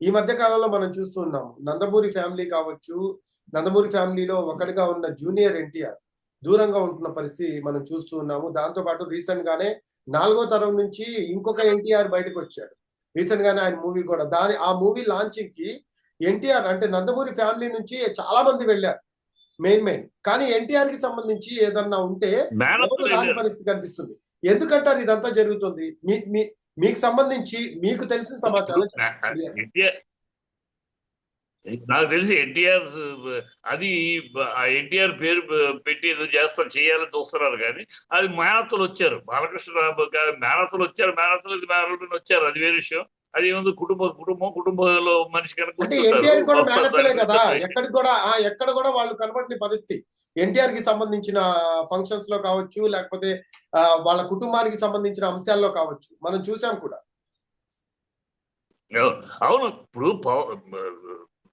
ఈ మధ్య కాలంలో మనం చూస్తున్నాం నందమూరి ఫ్యామిలీ కావచ్చు నందమూరి ఫ్యామిలీలో ఒకటిగా ఉన్న జూనియర్ ఎన్టీఆర్ దూరంగా ఉంటున్న పరిస్థితి మనం చూస్తూ ఉన్నాము. దాంతో పాటు రీసెంట్ గానే నాలుగో తరం నుంచి ఇంకొక ఎన్టీఆర్ బయటకు వచ్చాడు. రీసెంట్ గానే ఆయన మూవీ కూడా. దాని ఆ మూవీ లాంచింగ్కి ఎన్టీఆర్ అంటే నందమూరి ఫ్యామిలీ నుంచి చాలా మంది వెళ్ళారు మెయిన్ మెయిన్ కానీ ఎన్టీఆర్కి సంబంధించి ఏదన్నా ఉంటే పరిస్థితి కనిపిస్తుంది. ఎందుకంటారు ఇదంతా జరుగుతుంది? మీ మీ మీకు సంబంధించి మీకు తెలిసిన సమాచారం నాకు తెలిసి ఎన్టీఆర్ అది ఆ ఎన్టీఆర్ పేరు పెట్టి ఏదో చేస్తారు చేయాలని చూస్తున్నారు కానీ అది మేనత్తలు వచ్చారు. బాలకృష్ణ గారు మేనత్తలు వచ్చారు మేనత్తలు మేనత్తలు వచ్చారు. అది వేరే విషయం. అది ఏముంది? కుటుంబ కుటుంబం కుటుంబంలో మనిషి. ఎన్టీఆర్ కూడా ఎక్కడ కూడా వాళ్ళు కనబడిన పరిస్థితి. ఎన్టీఆర్కి సంబంధించిన ఫంక్షన్స్లో కావచ్చు లేకపోతే వాళ్ళ కుటుంబానికి సంబంధించిన అంశాల్లో కావచ్చు. మనం చూసాం కూడా. అవును. ఇప్పుడు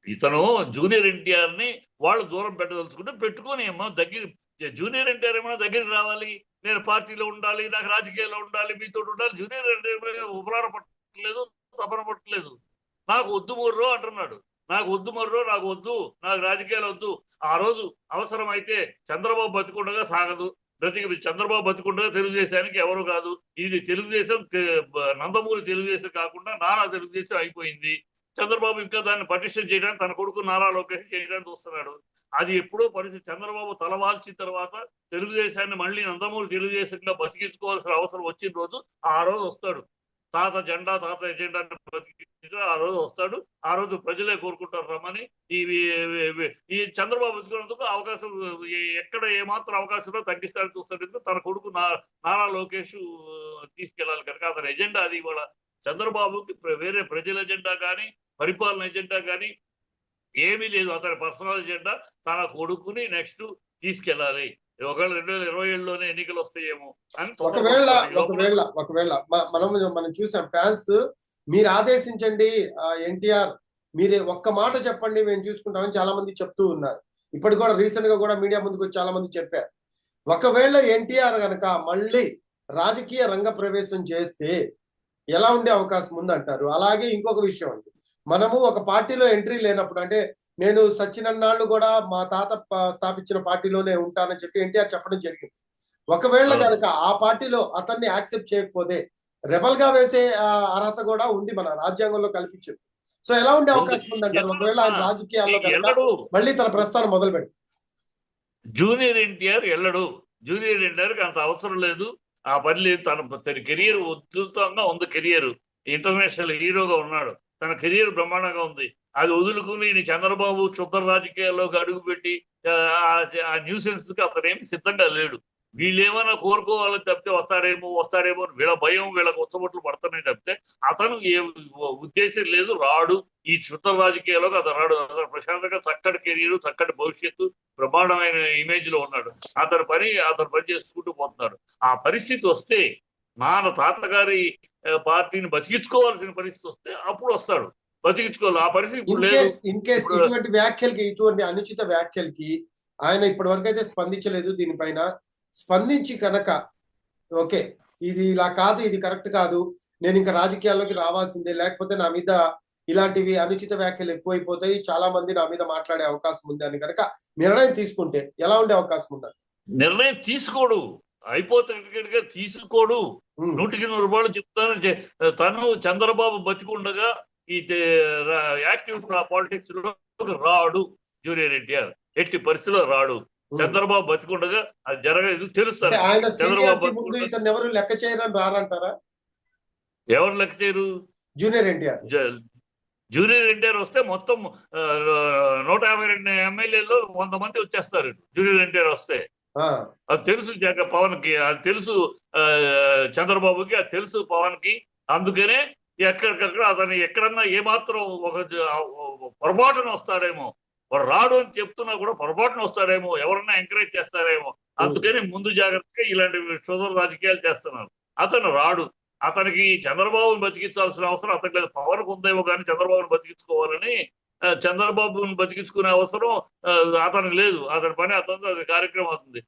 ఇతను జూనియర్ ఎన్టీఆర్ని వాళ్ళు దూరం పెట్టదలుచుకుంటే పెట్టుకొని అమ్మా దగ్గర జూనియర్ ఎన్టీఆర్ ఏమైనా దగ్గరికి రావాలి. నేను పార్టీలో ఉండాలి నాకు రాజకీయాల్లో ఉండాలి మీతో ఉండాలి. జూనియర్ ఎన్టీఆర్ ఉపరార పట్టలేదు తపన పట్టలేదు నాకు వద్దు మొర్రో అంటున్నాడు. నాకు వద్దు మొర్రో నాకు వద్దు నాకు రాజకీయాలు వద్దు. ఆ రోజు అవసరం అయితే చంద్రబాబు బతికుండగా సాగదు. బ్రతికి చంద్రబాబు బతికుండగా తెలుగుదేశానికి ఎవరు కాదు. ఇది తెలుగుదేశం నందమూరి తెలుగుదేశం కాకుండా నారా తెలుగుదేశం అయిపోయింది. చంద్రబాబు ఇంకా దాన్ని పటిష్టం చేయడానికి తన కొడుకు నారా లోకేష్ చేయడానికి చూస్తున్నాడు. అది ఎప్పుడో పరిస్థితి. చంద్రబాబు తలవాల్చిన తర్వాత తెలుగుదేశాన్ని మళ్ళీ నందమూరి తెలుగుదేశంగా బతికించుకోవాల్సిన అవసరం వచ్చిన రోజు ఆ రోజు వస్తాడు. తాత జెండా తాత ఎజెండా బతికించు ఆ రోజు వస్తాడు. ఆ రోజు ప్రజలే కోరుకుంటారు రమ్మని. ఈ ఈ- చంద్రబాబు బతుకున్నందుకు అవకాశం ఏ- ఎక్కడ ఏమాత్రం అవకాశంలో తగ్గిస్తాడు చూస్తాడు. తన కొడుకు నారా లోకేష్ తీసుకెళ్ళాలి కనుక అతని ఎజెండా అది. ఇవాళ చంద్రబాబుకి వేరే ప్రజల ఎజెండా కానీ పరిపాలన ఎజెండా కానీ ఏమీ లేదు. అతని పర్సనల్ ఎజెండా తన కొడుకుని నెక్స్ట్ తీసుకెళ్ళాలి. ఒకవేళ రెండు వేల ఇరవై ఏడులోనే ఎన్నికలు వస్తాయేమో అని ఒకవేళ ఒకవేళ ఒకవేళ మనం మనం చూసాం ఫ్యాన్స్ మీరు ఆదేశించండి ఎన్టీఆర్ మీరే ఒక్క మాట చెప్పండి మేము చూసుకుంటామని చాలా మంది చెప్తూ ఉన్నారు. ఇప్పటి కూడా రీసెంట్గా కూడా మీడియా ముందుకు చాలా మంది చెప్పారు. ఒకవేళ ఎన్టీఆర్ గనక మళ్ళీ రాజకీయ రంగ ప్రవేశం చేస్తే ఎలా ఉండే అవకాశం ఉందంటారు? అలాగే ఇంకొక విషయం అండి. మనము ఒక పార్టీలో ఎంట్రీ లేనప్పుడు అంటే నేను సచ్చినన్నాళ్ళు కూడా మా తాత స్థాపించిన పార్టీలోనే ఉంటానని చెప్పి ఎన్టీఆర్ చెప్పడం జరిగింది. ఒకవేళ. కనుక ఆ పార్టీలో అతన్ని యాక్సెప్ట్ చేయకపోతే రెబల్గా వేసే అర్హత కూడా ఉంది మన రాజ్యాంగంలో కల్పించింది. సో ఎలా ఉండే. అవకాశం ఉందంటారు? ఒకవేళ ఆయన రాజకీయాల్లో కనుక మళ్ళీ తన ప్రస్థానం మొదలు పెట్టి జూనియర్ ఎన్టీఆర్ ఎల్లడు జూనియర్ ఎన్టీఆర్ అంత అవసరం లేదు. ఆ పని లేదు. తన తన కెరియర్ ఉద్ధృతంగా ఉంది. కెరియర్ ఇంటర్నేషనల్ హీరోగా ఉన్నాడు. తన కెరియర్ బ్రహ్మాండంగా ఉంది. అది వదులుకుని ఈయన చంద్రబాబు క్షుద్ర రాజకీయాల్లోకి అడుగుపెట్టి ఆ, ఆ న్యూసెన్స్కి అతనేమి సిద్ధంగా లేడు. వీళ్ళేమైనా కోరుకోవాలని తప్పితే వస్తాడేమో వస్తాడేమో అని వీళ్ళ భయం వీళ్ళకి ఉచ్చబొట్లు పడుతున్నాయి తప్పితే అతను ఏ ఉద్దేశం లేదు రాడు. ఈ చుట్ట రాజకీయాల్లోకి అతను రాడు. అతను ప్రశాంతంగా చక్కటి కెరీర్ చక్కటి భవిష్యత్తు బ్రహ్మాండమైన ఇమేజ్లో ఉన్నాడు. అతని పని అతను పని చేసుకుంటూ పోతున్నాడు. ఆ పరిస్థితి వస్తే నాన్న తాతగారి పార్టీని బతికించుకోవాల్సిన పరిస్థితి వస్తే అప్పుడు వస్తాడు. బతికించుకోవాలి. ఆ పరిస్థితి ఇప్పుడు ఇన్ లేదు. కేస్ ఇన్ కేస్ ఇటువంటి వ్యాఖ్యలకి ఇటువంటి అనుచిత వ్యాఖ్యలకి ఆయన ఇప్పటి వరకు అయితే స్పందించలేదు దీనిపైన. స్పందించి కనుక ఓకే ఇది ఇలా కాదు ఇది కరెక్ట్ కాదు నేను ఇంకా రాజకీయాల్లోకి రావాల్సిందే లేకపోతే నా మీద ఇలాంటివి అనుచిత వ్యాఖ్యలు ఎక్కువైపోతాయి చాలా మంది నా మీద మాట్లాడే అవకాశం ఉంది అని కనుక నిర్ణయం తీసుకుంటే ఎలా ఉండే అవకాశం ఉంది? నిర్ణయం తీసుకోడు. అయిపోతే తీసుకోడు. నూటికి నూరు రూపాయలు చెప్తాను. తను చంద్రబాబు బతికుండగా ఈ యాక్టివ్ పాలిటిక్స్లో రాడు జూనియర్ ఎన్టీఆర్. ఎట్టి పరిస్థితిలో రాడు. చంద్రబాబు బతికుండగా అది జరగదు తెలుస్తారు. చంద్రబాబు ఎవరు లెక్క చేయరని రారంటారా? ఎవరు లెక్క చేయరు? జూనియర్ ఎన్టీఆర్. జూనియర్ ఎన్టీఆర్ వస్తే మొత్తం నూట యాభై రెండు ఎమ్మెల్యేలు వంద మంది వచ్చేస్తారు జూనియర్ ఎన్టీఆర్ వస్తే. అది తెలుసు జగ పవన్కి అది తెలుసు చంద్రబాబుకి అది తెలుసు పవన్కి అందుకనే ఎక్కడికక్కడ అతను ఎక్కడన్నా ఏమాత్రం ఒక పొరపాటున వస్తాడేమో వాడు రాడు అని చెప్తున్నా కూడా పొరపాటున వస్తాడేమో ఎవరన్నా ఎంకరేజ్ చేస్తారేమో. అందుకని ముందు జాగ్రత్తగా ఇలాంటి సోదర రాజకీయాలు చేస్తున్నారు అతను రాడు. అతనికి చంద్రబాబుని బతికించాల్సిన అవసరం అతనికి లేదు. పవన్ ఉందేమో కానీ చంద్రబాబును బతికించుకోవాలని చంద్రబాబును చంద్రబాబుని బతికించుకునే అవసరం అతనికి లేదు. అతని పని అతను అది కార్యక్రమం అవుతుంది.